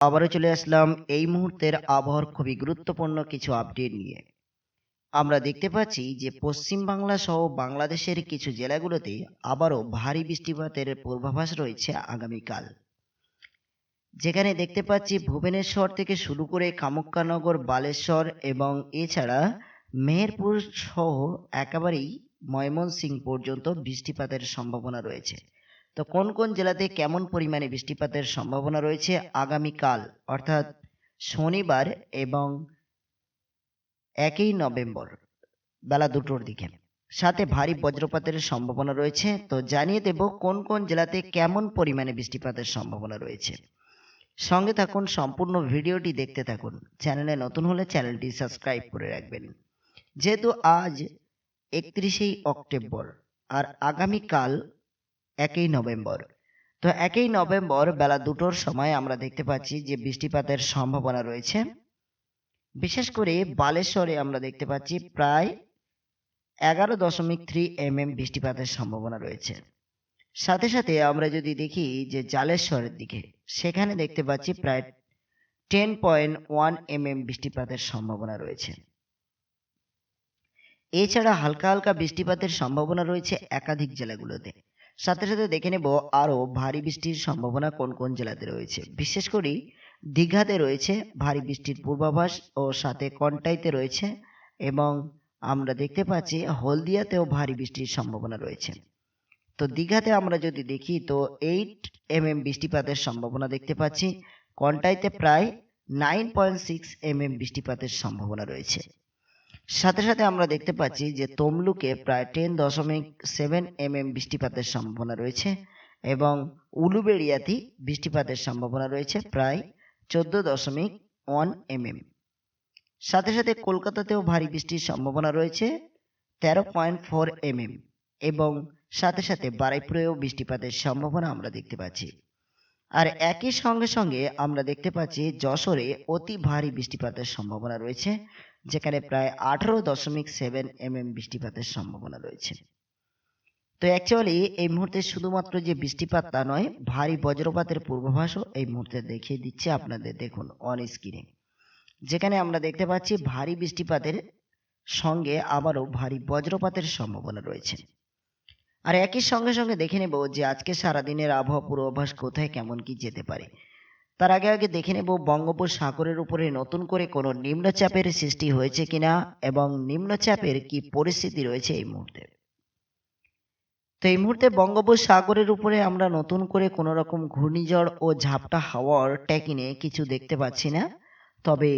আবারও চলে আসলাম এই মুহূর্তের আবহাওয়ার খুবই গুরুত্বপূর্ণ কিছু আপডেট নিয়ে। আমরা দেখতে পাচ্ছি যে পশ্চিম বাংলা সহ বাংলাদেশের কিছু জেলাগুলোতে আবারও ভারী বৃষ্টিপাতের পূর্বাভাস রয়েছে আগামীকাল। যেখানে দেখতে পাচ্ছি ভুবনেশ্বর থেকে শুরু করে কামুক্কানগর বালেশ্বর এবং এছাড়া মেহেরপুর সহ একেবারেই ময়মনসিংহ পর্যন্ত বৃষ্টিপাতের সম্ভাবনা রয়েছে। তো কোন কোন জেলাতে কেমন পরিমাণে বৃষ্টিপাতের সম্ভাবনা রয়েছে আগামীকাল, অর্থাৎ শনিবার এবং একই নভেম্বর বেলা দুটোর দিকে? সাথে ভারী বজ্রপাতের সম্ভাবনা রয়েছে, তো জানিয়ে দেব কোন কোন জেলাতে কেমন পরিমাণে বৃষ্টিপাতের সম্ভাবনা রয়েছে। সঙ্গে থাকুন, সম্পূর্ণ ভিডিওটি দেখতে থাকুন। চ্যানেলে নতুন হলে চ্যানেলটি সাবস্ক্রাইব করে রাখবেন। যেহেতু আজ একত্রিশেই অক্টোবর, আর আগামীকাল একই নভেম্বর। তো একই নভেম্বর বেলা দুটোর সময় আমরা দেখতে পাচ্ছি যে বৃষ্টিপাতের সম্ভাবনা রয়েছে। বিশেষ করে বালেশ্বরে আমরা দেখতে পাচ্ছি প্রায় এগারো দশমিক থ্রি এম এম বৃষ্টিপাতের সম্ভাবনা রয়েছে। সাথে সাথে আমরা যদি দেখি যে জালেশ্বরের দিকে, সেখানে দেখতে পাচ্ছি প্রায় ten point one M M বৃষ্টিপাতের সম্ভাবনা রয়েছে। এছাড়া হালকা হালকা বৃষ্টিপাতের সম্ভাবনা রয়েছে একাধিক জেলাগুলোতে। সাথে সাথে দেখে নেব আরও ভারী বৃষ্টির সম্ভাবনা কোন কোন জেলাতে রয়েছে। বিশেষ করে দীঘাতে রয়েছে ভারী বৃষ্টির পূর্বাভাস ও সাথে কন্টাইতে রয়েছে এবং আমরা দেখতে পাচ্ছি হলদিয়াতেও ভারী বৃষ্টির সম্ভাবনা রয়েছে। তো দীঘাতে আমরা যদি দেখি তো এইট এম এম বৃষ্টিপাতের সম্ভাবনা দেখতে পাচ্ছি, কন্টাইতে প্রায় nine point six M M বৃষ্টিপাতের সম্ভাবনা রয়েছে। সাথে সাথে আমরা দেখতে পাচ্ছি যে তমলুকে প্রায় টেন দশমিক সেভেন এম এম বৃষ্টিপাতের সম্ভাবনা রয়েছে এবং উলুবেড়িয়াতে বৃষ্টিপাতের সম্ভাবনা রয়েছে প্রায় চোদ্দ দশমিক ওয়ান এম এম সাথে সাথে কলকাতাতেও ভারী বৃষ্টির সম্ভাবনা রয়েছে তেরো পয়েন্ট ফোর এম এম এবং সাথে সাথে বারাইপুরেও বৃষ্টিপাতের সম্ভাবনা আমরা দেখতে পাচ্ছি। আর একই সঙ্গে সঙ্গে আমরা দেখতে পাচ্ছি যশোরে অতি ভারী বৃষ্টিপাতের সম্ভাবনা রয়েছে যেখানে প্রায় আঠারো দশমিক সেভেন এম এম বৃষ্টিপাতের সম্ভাবনা রয়েছে। তো অ্যাকচুয়ালি এই মুহূর্তে শুধুমাত্র যে বৃষ্টিপাত তা নয়, ভারী বজ্রপাতের পূর্বাভাসও এই মুহূর্তে দেখিয়ে দিচ্ছে আপনাদের দেখুন অন স্ক্রিনে যেখানে আমরা দেখতে পাচ্ছি ভারী বৃষ্টিপাতের সঙ্গে আবারও ভারী বজ্রপাতের সম্ভাবনা রয়েছে। আর একই সঙ্গে সঙ্গে দেখে নেব যে আজকে সারাদিনের আবহাওয়া পূর্বাভাস কোথায়, কেমন কি যেতে পারে। তার আগে আগে দেখে নেব বঙ্গোপসাগরের উপরে নতুন করে কোনো নিম্নচাপের সৃষ্টি হয়েছে কিনা এবং নিম্নচাপের কি পরিস্থিতি রয়েছে এই মুহূর্তে। তো এই মুহূর্তে বঙ্গোপসাগরের উপরে আমরা নতুন করে কোনো রকম ঘূর্ণিঝড় ও ঝাপটা হাওয়ার ট্যাকিনে কিছু দেখতে পাচ্ছি না। তবে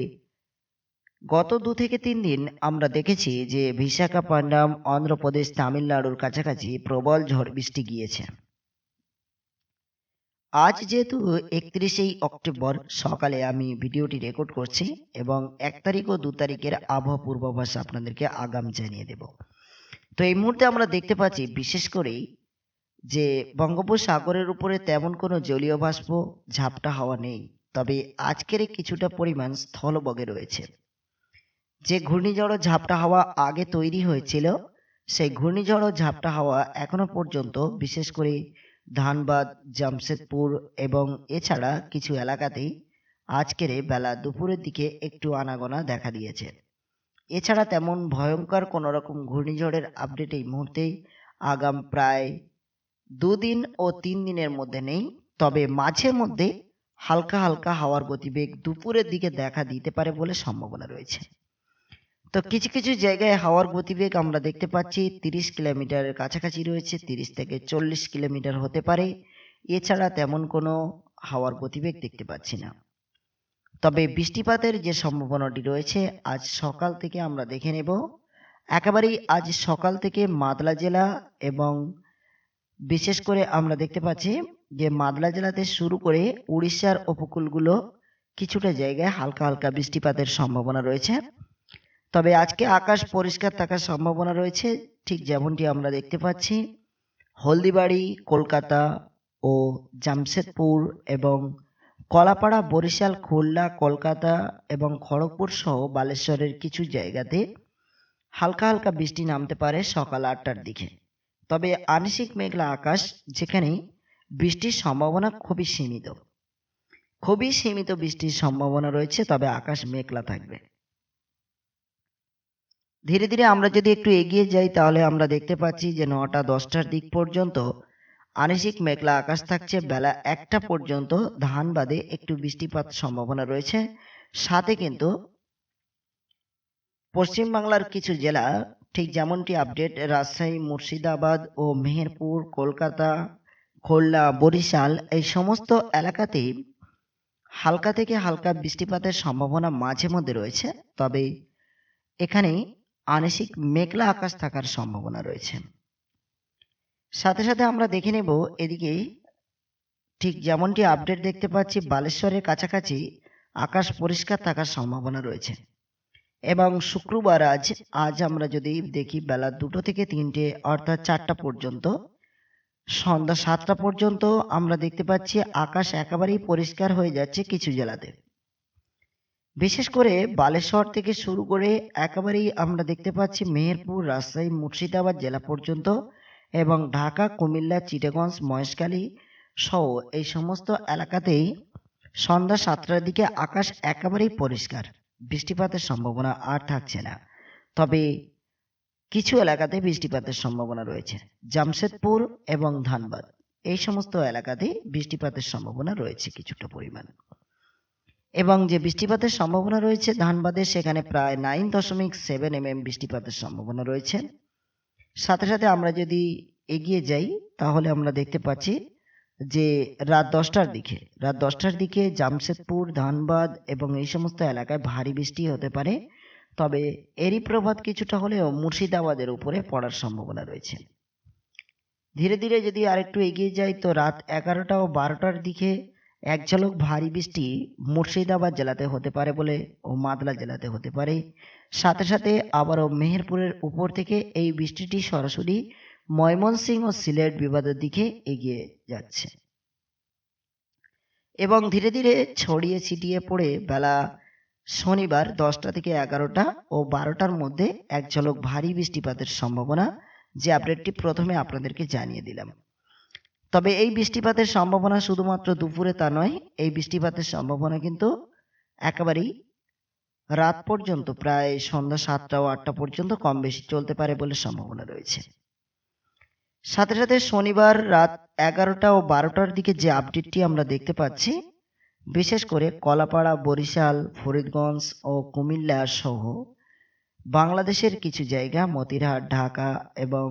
গত দু থেকে তিন দিন আমরা দেখেছি যে বিশাখাপট্টনম অন্ধ্রপ্রদেশ, তামিলনাড়ুর কাছাকাছি প্রবল ঝড় বৃষ্টি গিয়েছে। আজ যেহেতু একত্রিশেই অক্টোবর, সকালে আমি ভিডিওটি রেকর্ড করছি এবং এক তারিখ ও দু তারিখের আবহাওয়া পূর্বাভাস আপনাদেরকে আগাম জানিয়ে দেব। তো এই মুহূর্তে আমরা দেখতে পাচ্ছি, বিশেষ করে যে বঙ্গোপসাগরের উপরে তেমন কোনো জলীয় বাষ্প, ঝাপটা হাওয়া নেই। তবে আজকের কিছুটা পরিমাণ স্থলবগে রয়েছে। যে ঘূর্ণিঝড় ঝাপটা হাওয়া আগে তৈরি হয়েছিল, সেই ঘূর্ণিঝড় ঝাপটা হাওয়া এখনও পর্যন্ত, বিশেষ করে ধানবাদ, জামশেদপুর এবং এছাড়া কিছু এলাকাতেই আজকের বেলা দুপুরের দিকে একটু আনাগোনা দেখা দিয়েছে। এছাড়া তেমন ভয়ঙ্কর কোনো রকম ঘূর্ণিঝড়ের আপডেট এই মুহূর্তে আগাম প্রায় দুদিন ও তিন দিনের মধ্যে নেই, তবে মাঝে মধ্যে হালকা হালকা হাওয়ার গতিবেগ দুপুরের দিকে দেখা দিতে পারে বলে সম্ভাবনা রয়েছে। তো কিছু কিছু জায়গায় হাওয়ার গতিবেগ আমরা দেখতে পাচ্ছি, তিরিশ কিলোমিটারের কাছাকাছি রয়েছে, তিরিশ থেকে চল্লিশ কিলোমিটার হতে পারে। এছাড়া তেমন কোনো হাওয়ার গতিবেগ দেখতে পাচ্ছি না। তবে বৃষ্টিপাতের যে সম্ভাবনাটি রয়েছে, আজ সকাল থেকে আমরা দেখে নেব। একেবারেই আজ সকাল থেকে মাদলা জেলা এবং বিশেষ করে আমরা দেখতে পাচ্ছি যে মাদলা জেলাতে শুরু করে উড়িষ্যার উপকূলগুলো কিছুটা জায়গায় হালকা হালকা বৃষ্টিপাতের সম্ভাবনা রয়েছে। তবে আজকে আকাশ পরিষ্কার থাকার সম্ভাবনা রয়েছে, ঠিক যেমনটি আমরা দেখতে পাচ্ছি। হলদিবাড়ি, কলকাতা ও জামশেদপুর এবং কলাপাড়া, বরিশাল, খুলনা, কলকাতা এবং খড়গপুর সহ বালেশ্বরের কিছু জায়গাতে হালকা হালকা বৃষ্টি নামতে পারে সকাল আটটার দিকে। তবে আংশিক মেঘলা আকাশ, যেখানে বৃষ্টির সম্ভাবনা খুবই সীমিত। খুবই সীমিত বৃষ্টির সম্ভাবনা রয়েছে, তবে আকাশ মেঘলা থাকবে। ধীরে ধীরে আমরা যদি একটু এগিয়ে যাই, তাহলে আমরা দেখতে পাচ্ছি যে নটা দশটার দিক পর্যন্ত আংশিক মেঘলা আকাশ থাকছে। বেলা একটা পর্যন্ত ধানবাদে একটু বৃষ্টিপাত সম্ভাবনা রয়েছে। সাথে কিন্তু পশ্চিমবাংলার কিছু জেলা, ঠিক যেমনটি আপডেট, রাজশাহী, মুর্শিদাবাদ ও মেহেরপুর, কলকাতা, খুলনা, বরিশাল, এই সমস্ত এলাকাতেই হালকা থেকে হালকা বৃষ্টিপাতের সম্ভাবনা মাঝে মধ্যে রয়েছে। তবে এখানে আংশিক মেঘলা আকাশ থাকার সম্ভাবনা রয়েছে। সাথে সাথে আমরা দেখে নেব এদিকে ঠিক যেমনটি আপডেট দেখতে পাচ্ছি, বালেশ্বরের কাছাকাছি আকাশ পরিষ্কার থাকার সম্ভাবনা রয়েছে এবং শুক্রবার আজ আজ আমরা যদি দেখি বেলা দুটো থেকে তিনটে অর্থাৎ চারটা পর্যন্ত, সন্ধ্যা সাতটা পর্যন্ত আমরা দেখতে পাচ্ছি আকাশ একেবারেই পরিষ্কার হয়ে যাচ্ছে কিছু জেলাতে। বিশেষ করে বালেশ্বর থেকে শুরু করে একেবারেই আমরা দেখতে পাচ্ছি মেহেরপুর, রাজশাহী, মুর্শিদাবাদ জেলা পর্যন্ত এবং ঢাকা, কুমিল্লা, চিটাগঞ্জ, মহেশখালী সহ এই সমস্ত এলাকাতেই সন্ধ্যা সাতটার দিকে আকাশ একেবারেই পরিষ্কার। বৃষ্টিপাতের সম্ভাবনা আর থাকছে না। তবে কিছু এলাকাতে বৃষ্টিপাতের সম্ভাবনা রয়েছে। জামশেদপুর এবং ধানবাদ, এই সমস্ত এলাকাতে বৃষ্টিপাতের সম্ভাবনা রয়েছে কিছুটা পরিমাণ। এবং যে বৃষ্টিপাতের সম্ভাবনা রয়েছে, ধানবাদে সেখানে প্রায় নাইন দশমিক সেভেন এম বৃষ্টিপাতের সম্ভাবনা রয়েছে। সাথে সাথে আমরা যদি এগিয়ে যাই, তাহলে আমরা দেখতে পাচ্ছি যে রাত দশটার দিকে, রাত দশটার দিকে জামশেদপুর, ধানবাদ এবং এই সমস্ত এলাকায় ভারী বৃষ্টি হতে পারে। তবে এরই প্রভাব কিছুটা হলেও মুর্শিদাবাদের উপরে পড়ার সম্ভাবনা রয়েছে। ধীরে ধীরে যদি আরেকটু এগিয়ে যাই, তো রাত এগারোটা ও বারোটার দিকে এক ঝলক ভারী বৃষ্টি মুর্শিদাবাদ জেলাতে হতে পারে বলে ও মাদলা জেলাতে হতে পারে। সাথে সাথে আবারও মেহেরপুরের উপর থেকে এই বৃষ্টিটি সরাসরি ময়মনসিংহ ও সিলেট বিবাদের দিকে এগিয়ে যাচ্ছে। এবং ধীরে ধীরে ছড়িয়ে ছিটিয়ে পড়ে বেলা শনিবার দশটা থেকে এগারোটা ও বারোটার মধ্যে এক ঝলক ভারী বৃষ্টিপাতের সম্ভাবনা যে আপডেটটি প্রথমে আপনাদেরকে জানিয়ে দিলাম। তবে এই বৃষ্টিপাতের সম্ভাবনা শুধুমাত্র দুপুরে তা নয়, এই বৃষ্টিপাতের সম্ভাবনা কিন্তু একেবারেই রাত পর্যন্ত, প্রায় সন্ধ্যা সাতটা ও আটটা পর্যন্ত কম বেশি চলতে পারে বলে সম্ভাবনা রয়েছে। সাথে সাথে শনিবার রাত এগারোটা ও বারোটার দিকে যে আপডেটটি আমরা দেখতে পাচ্ছি, বিশেষ করে কলাপাড়া, বরিশাল, ফরিদগঞ্জ ও কুমিল্লা সহ বাংলাদেশের কিছু জায়গা, মতিরহাট, ঢাকা এবং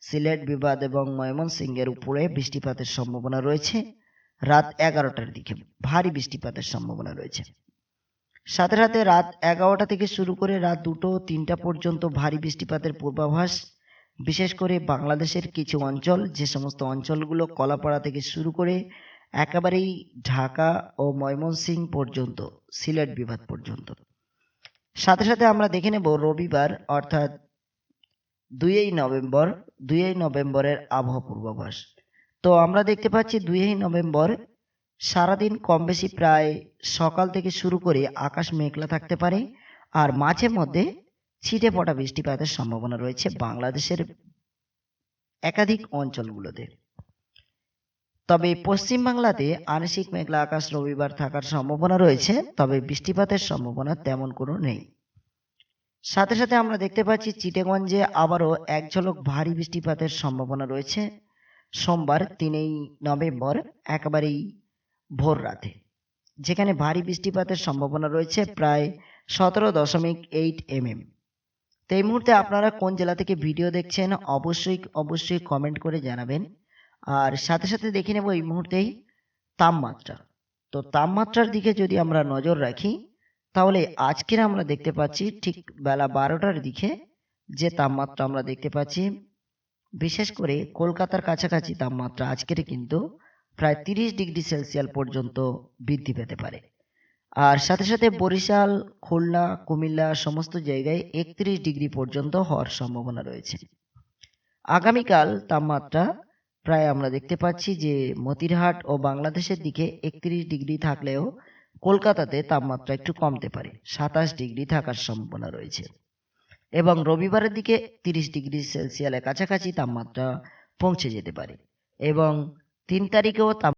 সিলেট বিবাদ এবং ময়মনসিংহের উপরে বৃষ্টিপাতের সম্ভাবনা রয়েছে। রাত এগারোটার দিকে ভারী বৃষ্টিপাতের সম্ভাবনা রয়েছে। সাথে সাথে রাত এগারোটা থেকে শুরু করে রাত দুটো, তিনটা পর্যন্ত ভারী বৃষ্টিপাতের পূর্বাভাস। বিশেষ করে বাংলাদেশের কিছু অঞ্চল, যে সমস্ত অঞ্চলগুলো কলাপাড়া থেকে শুরু করে একেবারেই ঢাকা ও ময়মনসিংহ পর্যন্ত, সিলেট বিভাগ পর্যন্ত। সাথে সাথে আমরা দেখে নেব রবিবার, অর্থাৎ দুইই নভেম্বর, দুইই নভেম্বরের আবহাওয়া পূর্বাভাস। তো আমরা দেখতে পাচ্ছি দুইই নভেম্বর, সারাদিন কম বেশি প্রায় সকাল থেকে শুরু করে আকাশ মেঘলা থাকতে পারে আর মাঝে মধ্যে ছিটে পড়া বৃষ্টিপাতের সম্ভাবনা রয়েছে বাংলাদেশের একাধিক অঞ্চলগুলোতে। তবে পশ্চিম বাংলাতে আংশিক মেঘলা আকাশ রবিবার থাকার সম্ভাবনা রয়েছে, তবে বৃষ্টিপাতের সম্ভাবনা তেমন কোনো নেই। সাথে সাথে আমরা দেখতে পাচ্ছি চিটেগঞ্জে আবারও এক ঝলক ভারী বৃষ্টিপাতের সম্ভাবনা রয়েছে। সোমবার তিনই নভেম্বর একেবারেই ভোর রাতে, যেখানে ভারী বৃষ্টিপাতের সম্ভাবনা রয়েছে প্রায় সতেরো দশমিক এইট এমএম। তো এই মুহূর্তে আপনারা কোন জেলা থেকে ভিডিও দেখছেন, অবশ্যই অবশ্যই কমেন্ট করে জানাবেন। আর সাথে সাথে দেখে নেব এই মুহূর্তেই তাপমাত্রা। তো তাপমাত্রার দিকে যদি আমরা নজর রাখি তাহলে আজকের আমরা দেখতে পাচ্ছি ঠিক বেলা বারোটার দিকে যে তাপমাত্রা আমরা দেখতে পাচ্ছি, বিশেষ করে কলকাতার কাছাকাছি তাপমাত্রা আজকের কিন্তু প্রায় তিরিশ ডিগ্রি সেলসিয়াস পর্যন্ত বৃদ্ধি পেতে পারে। আর সাথে সাথে বরিশাল, খুলনা, কুমিল্লা সমস্ত জায়গায় একত্রিশ ডিগ্রি পর্যন্ত হওয়ার সম্ভাবনা রয়েছে। আগামীকাল তাপমাত্রা প্রায় আমরা দেখতে পাচ্ছি যে মতিরহাট ও বাংলাদেশের দিকে একত্রিশ ডিগ্রি থাকলেও কলকাতাতে তাপমাত্রা একটু কমতে পারে, সাতাশ ডিগ্রি থাকার সম্ভাবনা রয়েছে। এবং রবিবারের দিকে তিরিশ ডিগ্রি সেলসিয়াসের কাছাকাছি তাপমাত্রা পৌঁছে যেতে পারে। এবং তিন তারিখেও তাপ